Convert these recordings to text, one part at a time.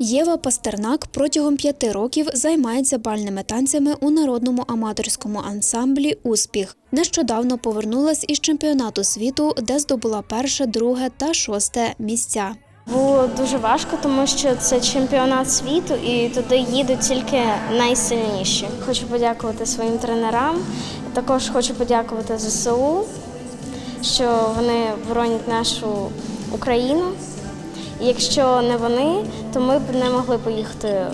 Єва Пастернак протягом п'яти років займається бальними танцями у народному аматорському ансамблі Успіх. Нещодавно повернулась із чемпіонату світу, де здобула перше, друге та шосте місця. Було дуже важко, тому що це чемпіонат світу, і туди їдуть тільки найсильніші. Хочу подякувати своїм тренерам. Також хочу подякувати ЗСУ, що вони боронять нашу Україну. І якщо не вони, то ми б не могли поїхати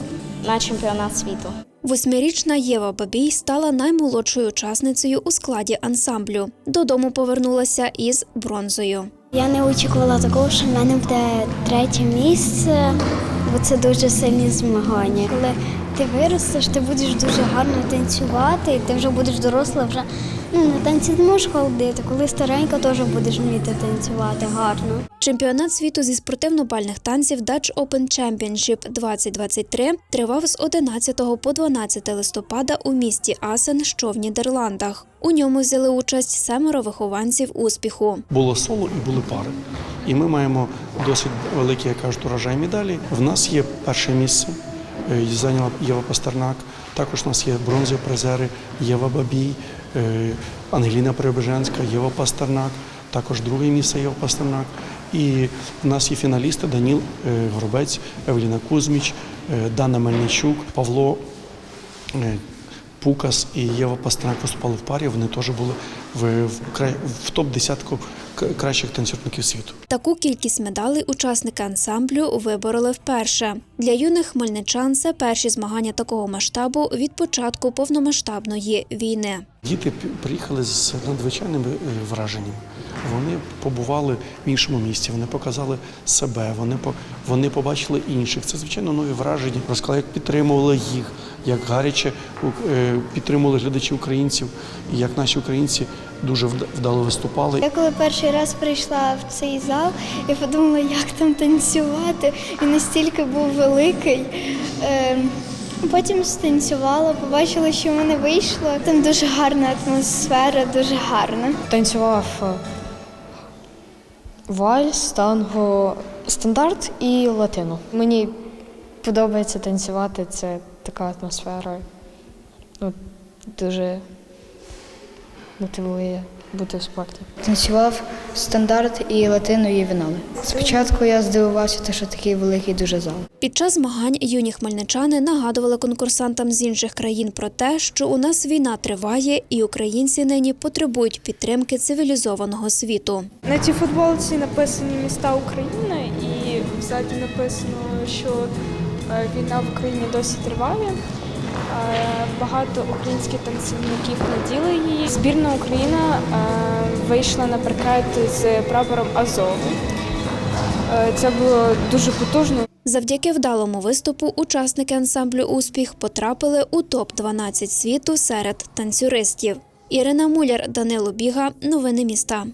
на чемпіонат світу. Восьмирічна Єва Бабій стала наймолодшою учасницею у складі ансамблю. Додому повернулася із бронзою. Я не очікувала такого, що в мене буде третє місце, бо це дуже сильні змагання. Коли ти виростеш, ти будеш дуже гарно танцювати, і ти вже будеш доросла, вже ну, на танці не можеш ходити. Коли старенька, теж будеш вміти танцювати гарно. Чемпіонат світу зі спортивно-бальних танців Dutch Open Championship 2023 тривав з 11 по 12 листопада у місті Асен, що в Нідерландах. У ньому взяли участь семеро вихованців успіху. Було соло і були пари. І ми маємо досить великий, як кажуть, урожай медалі. В нас є перше місце, зайняла Єва Пастернак. Також у нас є бронзові призери Єва Бабій, е, Ангеліна Преображенська, Єва Пастернак, також друге місце Єва Пастернак. І в нас є фіналісти Даніл е, Горобець, Евеліна Кузьміч, е, Дана Мельничук, Павло е, Пукас і Єва Пастернак виступали в парі. Вони теж були в, в, в топ-десятку к- кращих танцюрників світу. Таку кількість медалей учасники ансамблю вибороли вперше. Для юних хмельничан це перші змагання такого масштабу від початку повномасштабної війни. Діти приїхали з надзвичайними е, враженнями. Вони побували в іншому місці, вони показали себе, вони вони побачили інших. Це звичайно нові враження. Розказали, як підтримували їх, як гаряче е, підтримували глядачі українців, і як наші українці дуже вдало виступали. Я коли перший раз прийшла в цей зал, я подумала, як там танцювати. Він настільки був великий. Ем, Потім станцювала, побачила, що в мене вийшло. Там дуже гарна атмосфера, дуже гарна. танцював е, вальс, танго, стандарт і латину. Мені подобається танцювати, це така атмосфера. Ну, дуже мотивує бути в спорті. Танцював стандарт і латину і вінали. Спочатку я здивувався, те, що такий великий дуже зал. Під час змагань юні хмельничани нагадували конкурсантам з інших країн про те, що у нас війна триває, і українці нині потребують підтримки цивілізованого світу. На цій футболці написані міста України, і ззаді написано, що війна в Україні досі триває. Е, Багато українських танцівників наділи її. Збірна Україна е, вийшла на паркет з прапором Азову. Е, Це було дуже потужно. Завдяки вдалому виступу учасники ансамблю Успіх потрапили у топ 12 світу серед танцюристів. Ірина Муляр, Данило Біга. Новини міста.